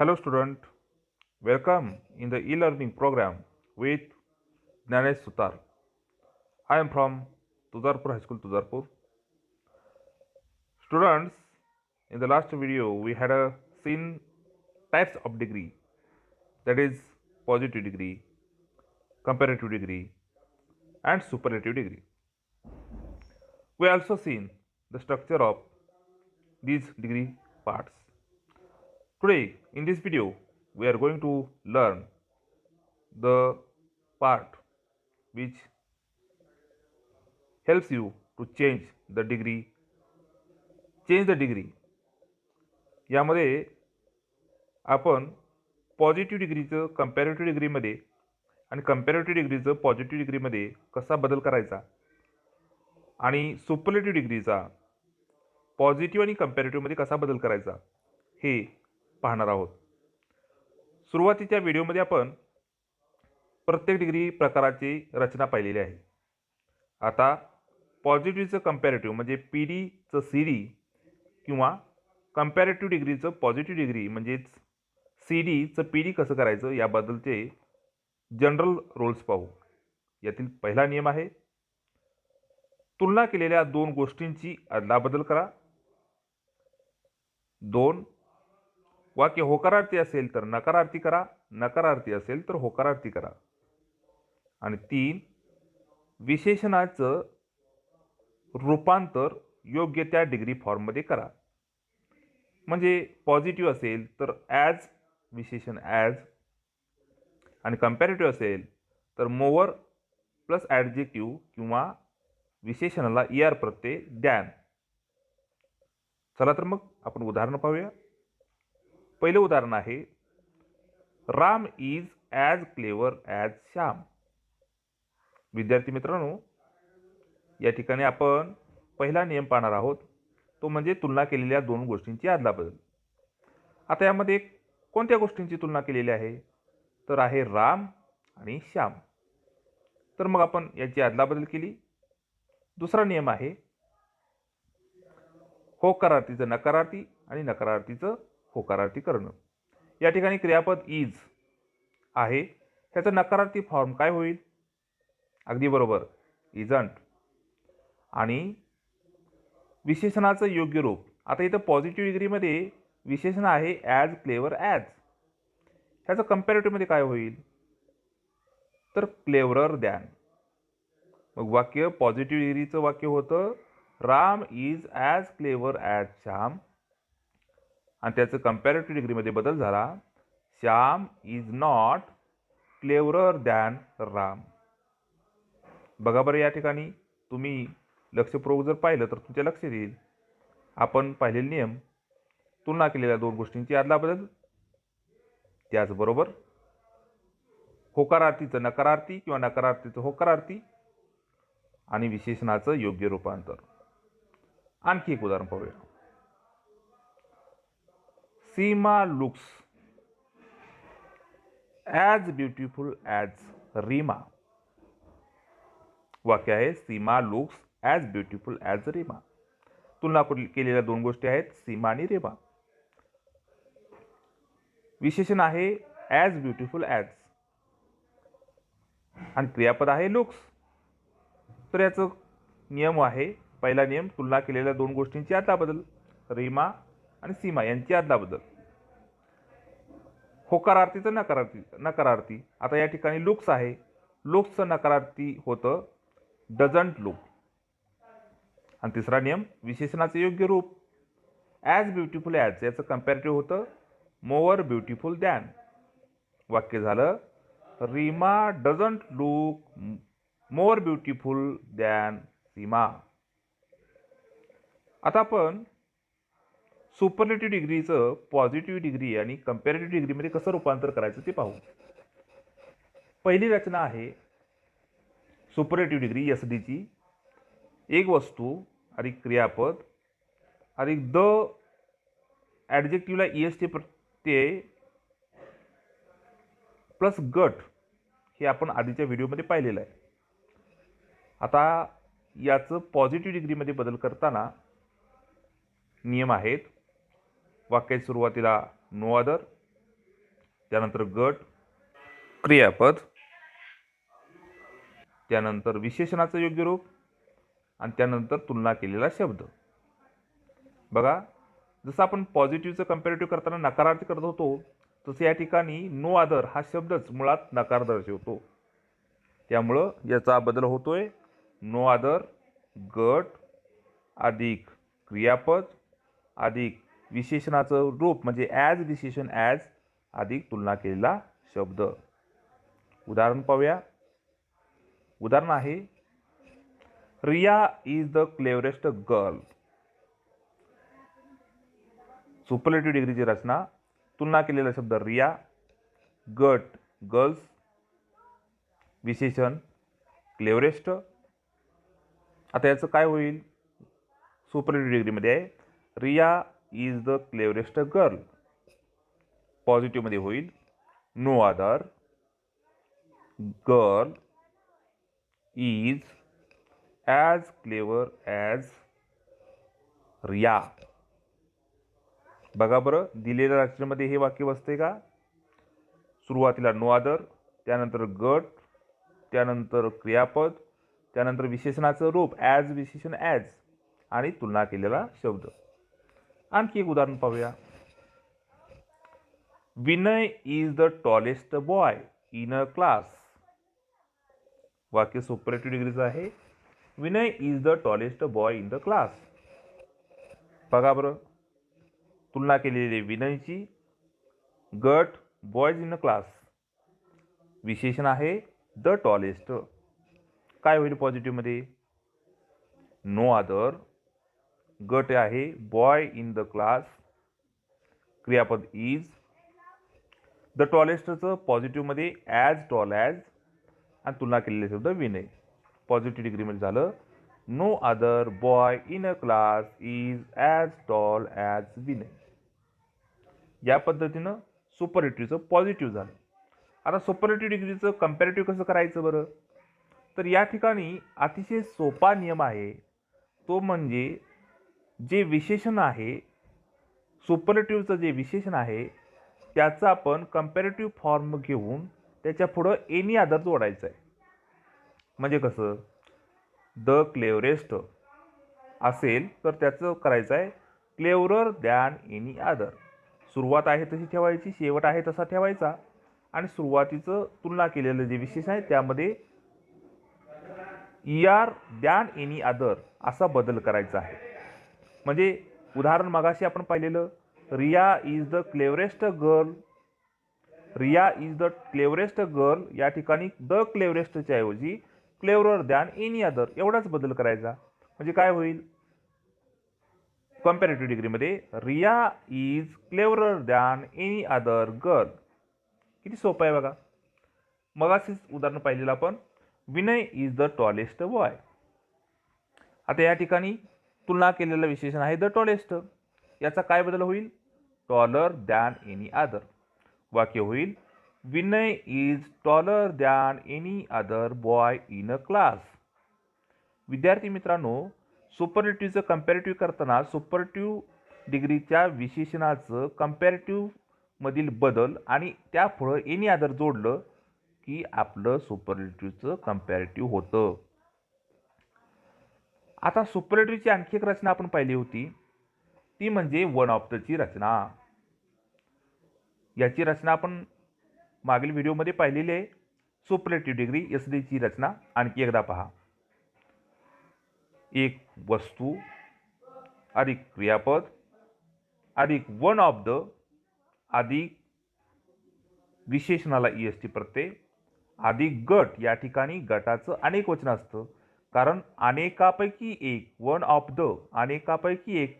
Hello student, welcome in the e-learning program with Jnanesh Sutar. I am from Tudarpur High School, Tudarpur. Students, in the last video we had uh, seen types of degree that is positive degree, comparative degree and superlative degree. We also seen the structure of these degree parts. Today, in this video, we are going to learn the part which helps you to change the degree, change the degree. यामध्ये आपण positive डिग्रीचं comparative डिग्रीमध्ये आणि comparative डिग्रीचं positive डिग्रीमध्ये कसा बदल करायचा आणि सुपरलेटिव्ह डिग्रीचा पॉझिटिव्ह आणि कम्पॅरेटिव्हमध्ये कसा बदल करायचा हे पाहणार आहोत. सुरुवातीच्या व्हिडिओमध्ये आपण प्रत्येक डिग्री प्रकाराची रचना पाहिलेली आहे. आता पॉझिटिव्हचं कम्पॅरेटिव्ह म्हणजे पी डीचं सी डी किंवा कम्पॅरेटिव्ह डिग्रीचं पॉझिटिव्ह डिग्री म्हणजेच सी डीचं पी डी कसं करायचं याबद्दलचे जनरल रोल्स पाहू. यातील पहिला नियम आहे तुलना केलेल्या दोन गोष्टींची अदलाबदल करा. दोन वाक्य होकारार्थी असेल तर नकारार्थी करा नकारार्थी असेल तर होकारार्थी करा. आणि तीन विशेषणाचं रूपांतर योग्य त्या डिग्री फॉर्ममध्ये करा. म्हणजे पॉझिटिव्ह असेल तर ॲज विशेषण ॲज आणि कम्पॅरेटिव्ह असेल तर मोवर प्लस ॲडजेक्टिव्ह किंवा विशेषणाला ई आर प्रत्यय द्यान. चला तर मग आपण उदाहरणं पाहूया. पहिलं उदाहरण आहे Ram is as clever as Shyam. विद्यार्थी मित्रांनो या ठिकाणी आपण पहिला नियम पाहणार आहोत तो म्हणजे तुलना केलेल्या दोन गोष्टींची आदलाबदल. आता यामध्ये कोणत्या गोष्टींची तुलना केलेली आहे? तर आहे राम आणि श्याम. तर मग आपण याची आदलाबदल केली. दुसरा नियम आहे होकारार्थीचं नकारार्थी आणि नकारार्थीचं होकारार्थी करणं. या ठिकाणी क्रियापद इज आहे. त्याचं नकारार्थी फॉर्म काय होईल? अगदी बरोबर. इजंट आणि विशेषणाचं योग्य रूप. आता इथं पॉझिटिव्ह डिग्रीमध्ये विशेषण आहे ॲज क्लेवर ॲज ह्याचं कम्पॅरेटिव्हमध्ये काय होईल? तर क्लेवरर दॅन मग वाक्य पॉझिटिव्ह डिग्रीचं वाक्य होतं. Ram is as clever as Shyam. आणि त्याचं कम्पॅरेटिव्ह डिग्रीमध्ये बदल झाला. Shyam is not cleverer than Ram. बघा बरं या ठिकाणी. तुम्ही लक्षपूर्वक जर पाहिलं तर तुमच्या लक्षात येईल. आपण पाहिलेले नियम. तुलना केलेल्या दोन गोष्टींची आदलाबदल त्याचबरोबर होकारार्थीचं नकारार्थी किंवा नकारार्थीचं होकारार्थी आणि विशेषणाचं योग्य रूपांतर. आणखी एक उदाहरण पाहूया. Seema looks. As beautiful as Reema वाक्य आहे Seema looks as beautiful as Reema तुलना केलेल्या दोन गोष्टी आहेत सीमा आणि रेमा विशेषण आहे ॲज ब्युटिफुल ॲज आणि क्रियापद आहे लुक्स तर याचं नियम आहे पहिला नियम तुलना केलेल्या दोन गोष्टींची आता बदल. रीमा आणि सीमा यांची अदलाबदल होकारार्थी तर नकारार्थी नकारार्थी. आता या ठिकाणी लुक्स आहे. लुक्सचं नकारार्थी होतं डझंट लुक. आणि तिसरा नियम विशेषणाचं योग्य रूप. ॲज ब्युटिफुल ॲज याचं कम्पॅरेटिव्ह होतं मोवर ब्युटिफुल दॅन वाक्य झालं Reema doesn't look more beautiful than Seema. आता आपण सुपरलेटिव्ह डिग्रीचं पॉझिटिव्ह डिग्री आणि कम्पॅरेटिव्ह डिग्रीमध्ये कसं रूपांतर करायचं ते पाहू. पहिली रचना आहे सुपरलेटिव्ह डिग्री एस डीची एक वस्तू अधिक क्रियापद अधिक द ॲडजेक्टिव्हला ई एस टी प्रत्यय प्लस गट हे आपण आधीच्या व्हिडिओमध्ये पाहिलेलं आहे. आता याचं पॉझिटिव्ह डिग्रीमध्ये बदल करताना नियम आहेत. वाक्याच्या सुरुवातीला नो अदर त्यानंतर गट क्रियापद त्यानंतर विशेषणाचं योग्य रूप आणि त्यानंतर तुलना केलेला शब्द. बघा जसं आपण पॉझिटिव्हचं कम्पॅरेटिव्ह करताना नकारार्थी करत होतो तसं या ठिकाणी नो आदर हा शब्दच मुळात नकार दर्शवतो. त्यामुळं याचा बदल होतोय नो आदर गट अधिक क्रियापद अधिक विशेषणाचं रूप म्हणजे ॲज विशेषण ॲज अधिक तुलना केलेला शब्द. उदाहरण पाहूया. उदाहरण आहे Riya is the cleverest girl superlative डिग्रीची रचना. तुलना केलेला शब्द रिया. गट गर्ल्स विशेषण क्लेवरेस्ट आता याचं काय होईल? सुपरलेटिव्ह डिग्रीमध्ये आहे. Riya is the cleverest girl पॉझिटिव्हमध्ये होईल. No other girl is as clever as Riya बघा बरं दिलेल्या रचनेमध्ये हे वाक्य बसते का? सुरुवातीला नो आदर त्यानंतर गट त्यानंतर क्रियापद त्यानंतर विशेषणाचं रूप ॲज विशेषण ॲज आणि तुलना केलेला शब्द. आणखी एक उदाहरण पाहूया. Vinay is the tallest boy in a class वाक्य सुपरेटिव्ह डिग्रीचं आहे. Vinay is the tallest boy in the class बघा बरं. तुलना केलेली विनयची. गट बॉयज इन अ क्लास विशेषण आहे द टॉलेस्ट काय होईल पॉझिटिव्हमध्ये नो अदर गट आहे. बॉय इन द क्लास क्रियापद इज द टॉलेस्टचं पॉझिटिव्हमध्ये ॲज टॉल ॲज आणि तुलना केलेले शब्द विनय. पॉझिटिव्ह डिग्रीमध्ये झालं. No other boy in a class is as tall as Vinay. या पद्धतीनं सुपरलेटिव्हचं पॉझिटिव्ह झालं. आता सुपरलेटिव्ह डिग्रीचं कम्पॅरेटिव्ह कसं करायचं बरं? तर या ठिकाणी अतिशय सोपा नियम आहे. तो म्हणजे जे विशेषण आहे सुपरलेटिव्हचं जे विशेषण आहे त्याचं आपण कम्पॅरेटिव्ह फॉर्म घेऊन त्याच्या पुढं एनी आदर जोडायचं आहे. म्हणजे कसं? द क्लेवरेस्ट असेल तर त्याचं करायचं आहे क्लेवरर दॅन एनी आदर सुरुवात आहे तशी ठेवायची शेवट आहे तसा ठेवायचा. आणि सुरुवातीचं तुलना केलेलं जे विशेषण आहे त्यामध्ये ई आर दॅन एनी आदर असा बदल करायचा आहे. म्हणजे उदाहरण मगाशी आपण पाहिलेलं Riya is the cleverest girl Riya is the cleverest girl या ठिकाणी द क्लेवरेस्टच्या ऐवजी क्लेवरर दॅन एनी अदर एवढाच बदल करायचा. म्हणजे काय होईल? कम्पॅरेटिव्ह डिग्रीमध्ये Riya is cleverer than any other girl किती सोपं आहे बघा. मगाशीच उदाहरण पाहिलेलं आपण Vinay is the tallest boy आता या ठिकाणी तुलना केलेलं विशेषण आहे द टॉलेस्ट. याचा काय बदल होईल? Taller than any other. वाक्य होईल Vinay is taller than any other boy in a class. विद्यार्थी मित्रांनो सुपरलेटिव्हचं कम्पॅरेटिव्ह करताना सुपरटिव्ह डिग्रीच्या विशेषणाचं कम्पॅरेटिव्हमधील बदल आणि त्यापुढं एनी अदर जोडलं की आपलं सुपरलेटिव्हचं कम्पॅरेटिव्ह होतं. आता सुपरलेटिव्हची आणखी एक रचना आपण पाहिली होती. ती म्हणजे वन ऑफ दची रचना. याची रचना आपण मागील व्हिडिओमध्ये पाहिलेली आहे. सुपरलेटिव्ह डिग्री एस डीची रचना आणखी एकदा पहा. एक वस्तू अधिक क्रियापद अधिक वन ऑफ द अधिक विशेषणाला ई एस टी प्रत्यय अधिक गट या ठिकाणी गटाचं अनेक वचन असतं. कारण अनेकापैकी एक वन ऑफ द अनेकापैकी एक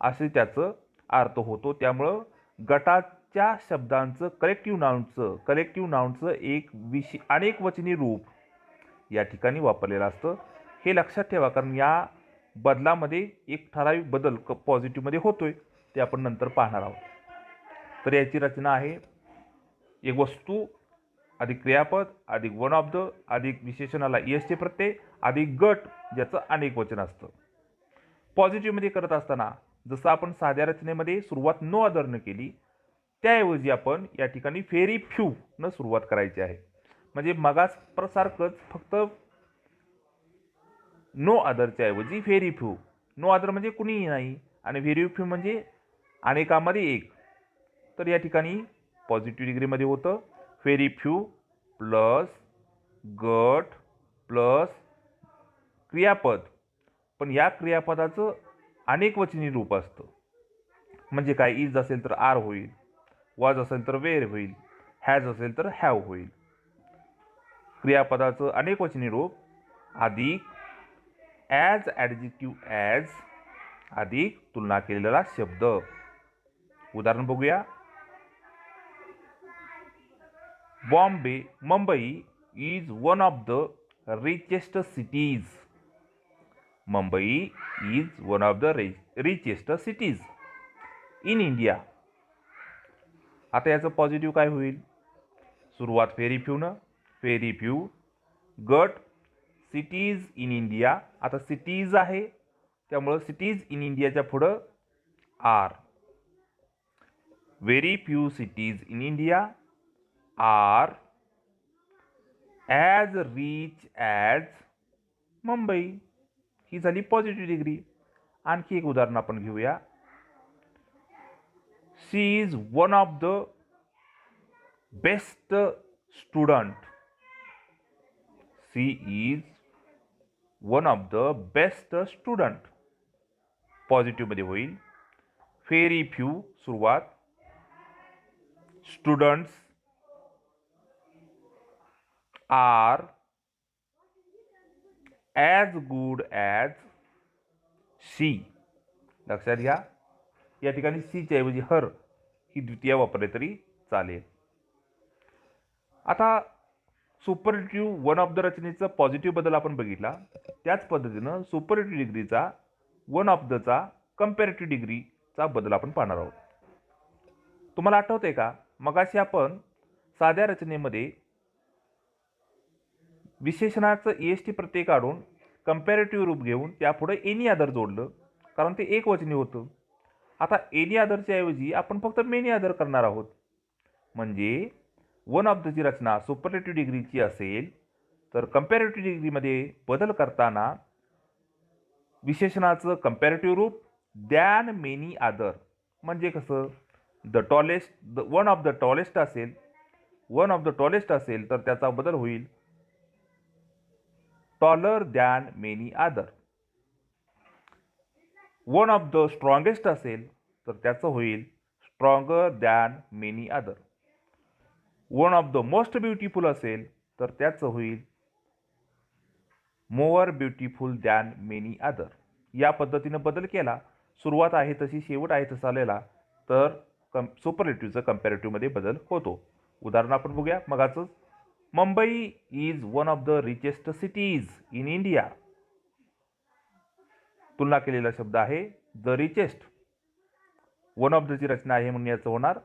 असे त्याचं अर्थ होतो. त्यामुळं गटाच्या शब्दांचं कलेक्टिव्ह नाऊनचं कलेक्टिव्ह नाऊनचं एक विशे अनेक वचनी रूप या ठिकाणी वापरलेलं असतं. हे लक्षात ठेवा कारण या बदलामध्ये एक ठराविक बदल क पॉझिटिव्हमध्ये होतो आहे ते आपण नंतर पाहणार आहोत. तर याची रचना आहे एक वस्तू अधिक क्रियापद अधिक वन ऑफ द अधिक विशेषणाला ई टी प्रत्यय अधिक गट ज्याचं अनेक वचन असतं. पॉझिटिव्हमध्ये करत असताना जसं आपण साध्या रचनेमध्ये सुरुवात नो आदरनं केली त्याऐवजी आपण या ठिकाणी फेरी फ्यू न सुरुवात करायची आहे. म्हणजे मगास प्रसारखंच फक्त नो आदरच्या ऐवजी व्हेरी फ्यू. नो आदर म्हणजे कुणीही नाही आणि व्हेरी फ्यू म्हणजे अनेकामध्ये एक. तर या ठिकाणी पॉझिटिव्ह डिग्रीमध्ये होतं. व्हेरी फ्यू प्लस गट प्लस क्रियापद. पण या क्रियापदाचं अनेक वचनी रूप असतं. म्हणजे काय? इज असेल तर आर होईल वाज असेल तर वेर होईल हॅज असेल तर हॅव होईल. क्रियापदाचं अनेक वचनी रूप अधिक ॲज ॲडजिटिव्ह ॲज अधिक तुलना केलेला शब्द. उदाहरण बघूया. Bombay Mumbai is one of the richest cities Mumbai is one of the richest cities in India आता याचं पॉझिटिव्ह काय होईल? सुरुवात फेरी फ्यूनं फेरी फ्यू गट सिटीज इन इंडिया आता सिटीज आहे. त्यामुळं सिटीज इन इंडियाच्या पुढं are very few cities in India are as rich as Mumbai ही झाली पॉझिटिव्ह डिग्री आणखी एक उदाहरण आपण घेऊया. She is one of the best student she is one of the best student पॉझिटिव्हमध्ये होईल. फेरी फ्यू सुरुवात. Students are as good as she लक्षात घ्या. या ठिकाणी सीच्या ऐवजी हर ही द्वितीय वापरले तरी चालेल. आता सुपरलेटिव्ह वन ऑफ द रचनेचं पॉझिटिव्ह बदल आपण बघितला. त्याच पद्धतीनं सुपरलेटिव्ह डिग्रीचा वन ऑफ दचा कम्पॅरेटिव्ह डिग्रीचा बदल आपण पाहणार आहोत. तुम्हाला आठवते का? मगाशी आपण साध्या रचनेमध्ये विशेषणाचं ई एस टी प्रत्यय काढून कम्पॅरेटिव्ह रूप घेऊन त्यापुढे एनी आदर जोडलं कारण ते एक वचनी होतं. आता एनी आदरच्या ऐवजी आपण फक्त मेनी आदर करणार आहोत. म्हणजे वन ऑफ दची रचना सुपरलेटिव्ह डिग्रीची असेल तर कम्पॅरेटिव्ह डिग्रीमध्ये बदल करताना विशेषणाचं कम्पॅरेटिव्ह रूप दॅन मेनी आदर म्हणजे कसं? The tallest the one of the tallest असेल वन ऑफ द टॉलेस्ट असेल तर त्याचा बदल होईल. Taller than many other one of the strongest असेल तर त्याचं होईल stronger than many other one of the most beautiful असेल तर त्याचं होईल more beautiful than many other या पद्धतीनं बदल केला. सुरुवात आहे तशी शेवट आहे तसा आलेला. तर कम सुपरलेटिव्हचं कम्पॅरेटिव्हमध्ये बदल होतो. उदाहरण आपण बघूया. मगाचंच Mumbai is one of the richest cities in India तुलना केलेला शब्द आहे द रिचेस्ट वन ऑफ दची रचना आहे म्हणून याचं होणार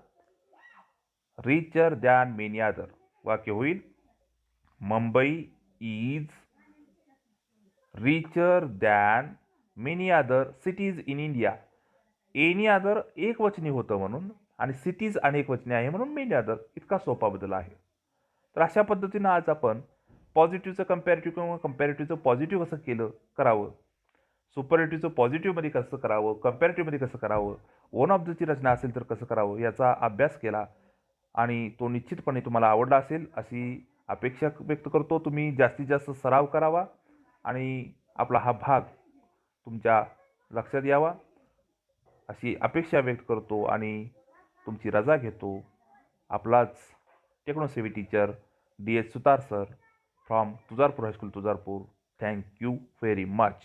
रिचर दॅन मेनी अदर वाक्य होईल Mumbai is richer than many other cities in India any other एक वचनी होतं म्हणून आणि सिटीज अनेक वचनी आहे म्हणून मेनी अदर इतका सोपा बदल आहे. तर अशा पद्धतीनं आज आपण पॉझिटिव्हचं कम्पॅरेटिव्ह किंवा कम्पॅरेटिव्हचं पॉझिटिव्ह कसं केलं करावं? सुपरेटिव्हचं पॉझिटिव्हमध्ये कसं करावं? कम्पॅरेटिव्हमध्ये कसं करावं? वन ऑफ दची रचना असेल तर कसं करावं? याचा अभ्यास केला आणि तो निश्चितपणे तुम्हाला आवडला असेल अशी अपेक्षा व्यक्त करतो. तुम्ही जास्तीत जास्त सराव करावा आणि आपला हा भाग तुमच्या लक्षात यावा अशी अपेक्षा व्यक्त करतो आणि तुमची रजा घेतो. आपलाच techno savvy teacher D H Sutar sir from Tujarpur high school Tujarpur. Thank you very much